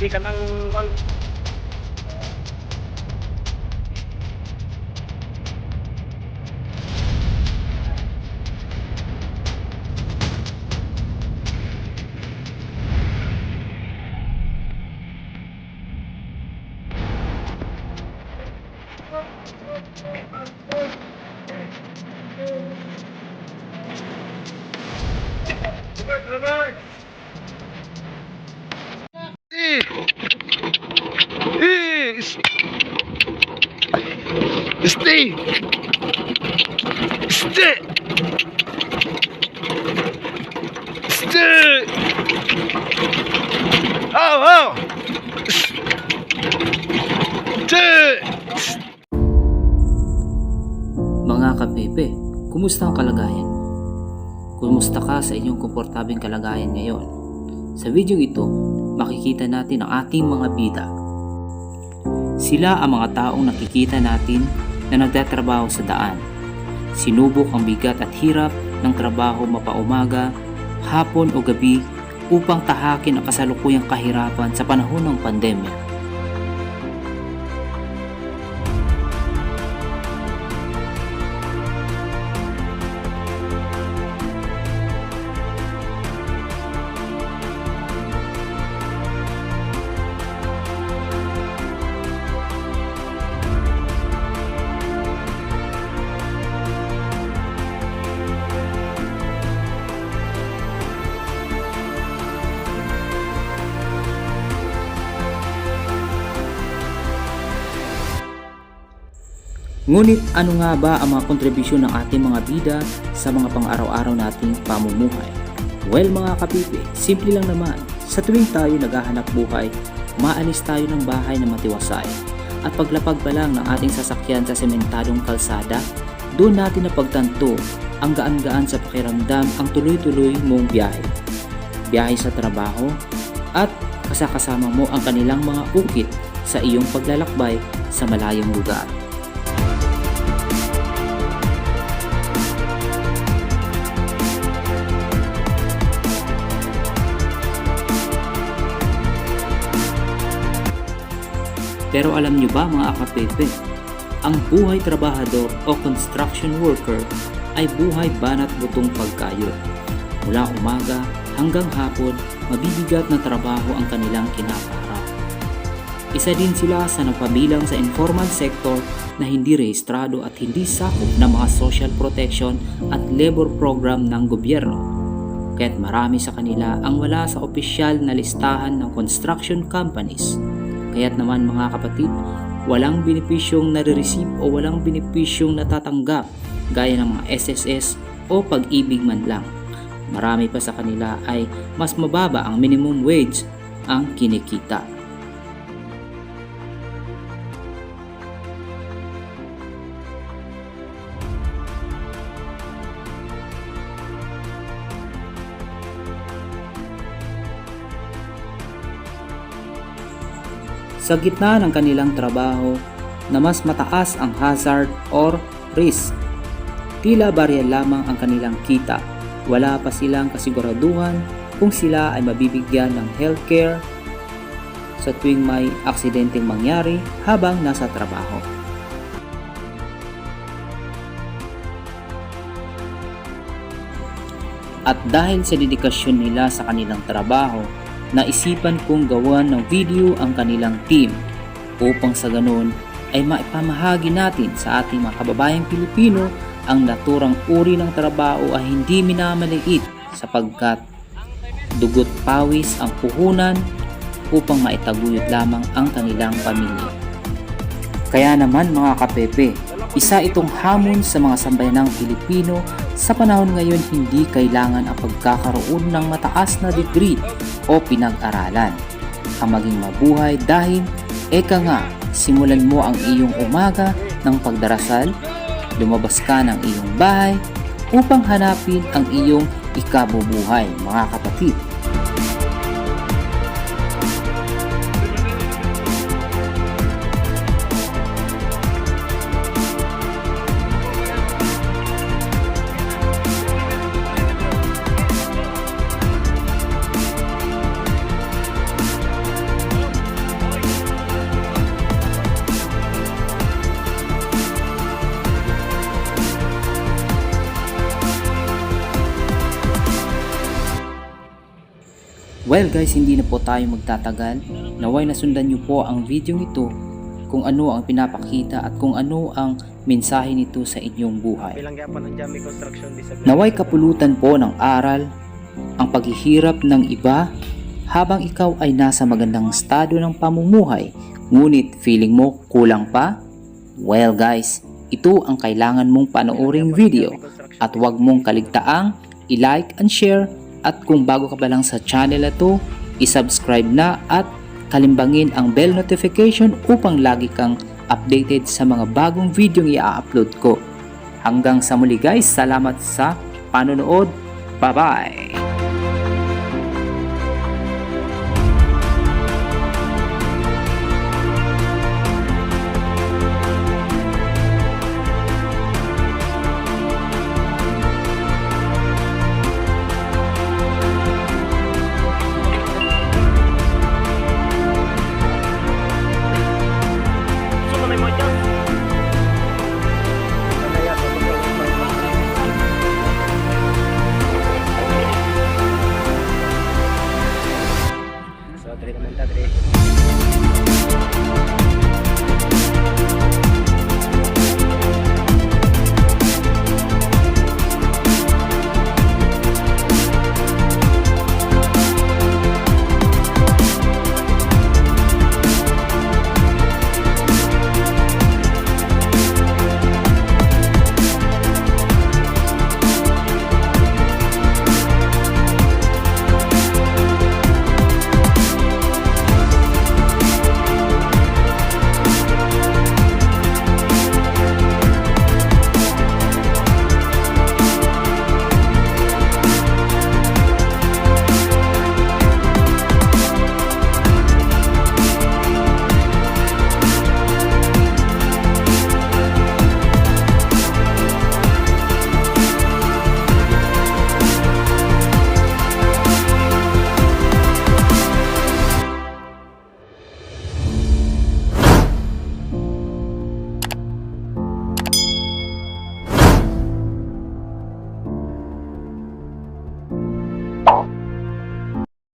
Hindi ka nang... Eh! Stay! Stay! Stay! Oh, oh! Stay! Mga kapepe, kumusta ang kalagayan? Kumusta ka sa inyong komportabeng kalagayan ngayon? Sa video ito, makikita natin ang ating mga bida. Sila ang mga taong nakikita natin na nagtatrabaho sa daan. Sinubok ang bigat at hirap ng trabaho mapaumaga, hapon o gabi upang tahakin ang kasalukuyang kahirapan sa panahon ng pandemya. Ngunit ano nga ba ang mga kontribusyon ng ating mga bida sa mga pang-araw-araw nating pamumuhay? Well mga kapipi, simple lang naman. Sa tuwing tayo naghahanap buhay, maalis tayo ng bahay na matiwasay. At paglapag pa lang ng ating sasakyan sa sementadong kalsada, doon natin napagtanto ang gaan-gaan sa pakiramdam ang tuloy-tuloy mong biyahe. Biyahe sa trabaho at kasakasama mo ang kanilang mga ukit sa iyong paglalakbay sa malayong lugar. Pero alam nyo ba mga kapepe, ang buhay trabahador o construction worker ay buhay banat butong pagkayod. Mula umaga hanggang hapon, mabibigat na trabaho ang kanilang kinapaharap. Isa din sila sa napabilang sa informal sector na hindi rehistrado at hindi sakop ng mga social protection at labor program ng gobyerno. Kaya't marami sa kanila ang wala sa opisyal na listahan ng construction companies. Kaya't naman mga kapatid, walang benepisyong nare-receive o walang benepisyong natatanggap gaya ng mga SSS o pag-ibig man lang. Marami pa sa kanila ay mas mababa ang minimum wage ang kinikita. Sa gitna ng kanilang trabaho na mas mataas ang hazard or risk, tila barya lamang ang kanilang kita. Wala pa silang kasiguraduhan kung sila ay mabibigyan ng healthcare sa tuwing may aksidenteng mangyari habang nasa trabaho. At dahil sa dedikasyon nila sa kanilang trabaho, naisipan kong gawan ng video ang kanilang team upang sa ganun ay maipamahagi natin sa ating mga kababayang Pilipino ang naturang uri ng trabaho ay hindi minamaliit sapagkat dugot pawis ang puhunan upang maitaguyod lamang ang kanilang pamilya. Kaya naman mga kapepe, isa itong hamon sa mga sambayanang Pilipino sa panahon ngayon hindi kailangan ang pagkakaroon ng mataas na degree o pinag-aralan. Ang maging mabuhay dahil eka nga, simulan mo ang iyong umaga ng pagdarasal, lumabas ka ng iyong bahay upang hanapin ang iyong ikabubuhay mga kapatid. Well guys, hindi na po tayo magtatagal. Naway nasundan nyo po ang video ito kung ano ang pinapakita at kung ano ang mensahe nito sa inyong buhay. Naway kapulutan po ng aral, ang paghihirap ng iba habang ikaw ay nasa magandang estado ng pamumuhay ngunit feeling mo kulang pa? Well guys, ito ang kailangan mong panooring video at huwag mong kaligtaang i-like and share at kung bago ka pa lang sa channel na to, i-subscribe na at kalimbangin ang bell notification upang lagi kang updated sa mga bagong video i-upload ko. Hanggang sa muli guys, salamat sa panonood. Bye-bye! te comenta tres.